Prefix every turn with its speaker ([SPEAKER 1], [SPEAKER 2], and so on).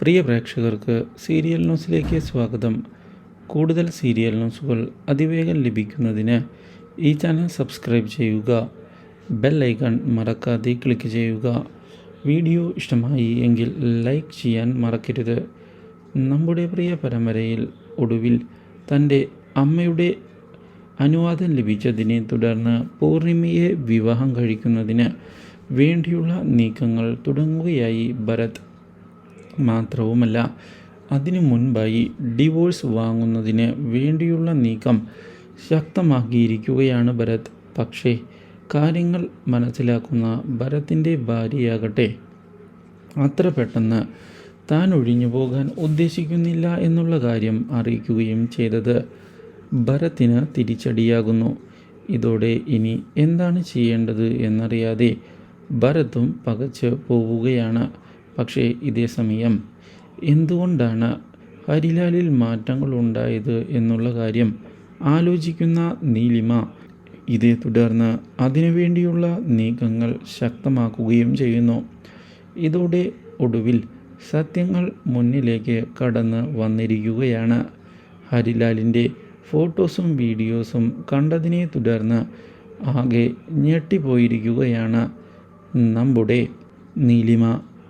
[SPEAKER 1] പ്രിയ പ്രേക്ഷകർക്ക് സീരിയൽ ന്യൂസിലേക്ക് സ്വാഗതം. കൂടുതൽ സീരിയൽ ന്യൂസുകൾ അതിവേഗം ലഭിക്കുന്നതിന് ഈ ചാനൽ സബ്സ്ക്രൈബ് ചെയ്യുക ബെൽ ഐക്കൺ മറക്കാതെ ക്ലിക്ക് ചെയ്യുക. വീഡിയോ ഇഷ്ടമായി എങ്കിൽ ലൈക്ക് ചെയ്യാൻ മറക്കരുത്. നമ്മുടെ പ്രിയ പരമ്പരയിൽ ഒടുവിൽ തന്റെ അമ്മയുടെ അനുവാദം ലഭിച്ചതിനെ തുടർന്ന് പൂർണിമയെ വിവാഹം കഴിക്കുന്നതിന് വേണ്ടിയുള്ള നീക്കങ്ങൾ തുടങ്ങുകയായി ഭരത്. മാത്രവുമല്ല അതിനു മുൻപായി ഡിവോഴ്സ് വാങ്ങുന്നതിന് വേണ്ടിയുള്ള നീക്കം ശക്തമാക്കിയിരിക്കുകയാണ് ഭരത്. പക്ഷേ കാര്യങ്ങൾ മനസ്സിലാക്കുന്ന ഭരത്തിന്റെ ഭാര്യയാകട്ടെ അത്ര പെട്ടെന്ന് താൻ ഒഴിഞ്ഞു പോകാൻ ഉദ്ദേശിക്കുന്നില്ല എന്നുള്ള കാര്യം അറിയിക്കുകയും ചെയ്തത് ഭരത്തിന് തിരിച്ചടിയാകുന്നു. ഇതോടെ ഇനി എന്താണ് ചെയ്യേണ്ടത് എന്നറിയാതെ ഭരത്തും പകച്ച് പോവുകയാണ്. പക്ഷേ ഇതേ സമയം എന്തുകൊണ്ടാണ് ഹരിലാലിൽ മാറ്റങ്ങൾ ഉണ്ടായത് എന്നുള്ള കാര്യം ആലോചിക്കുന്ന നീലിമ ഇതേ തുടർന്ന് അതിനുവേണ്ടിയുള്ള നീക്കങ്ങൾ ശക്തമാക്കുകയും ചെയ്യുന്നു. ഇതോടെ ഒടുവിൽ സത്യങ്ങൾ മുന്നിലേക്ക് കടന്ന് വന്നിരിക്കുകയാണ്. ഹരിലാലിന്റെ ഫോട്ടോസും വീഡിയോസും കണ്ടതിനെ തുടർന്ന് ആകെ ഞെട്ടിപ്പോയിരിക്കുകയാണ് നമ്മുടെ Neelima.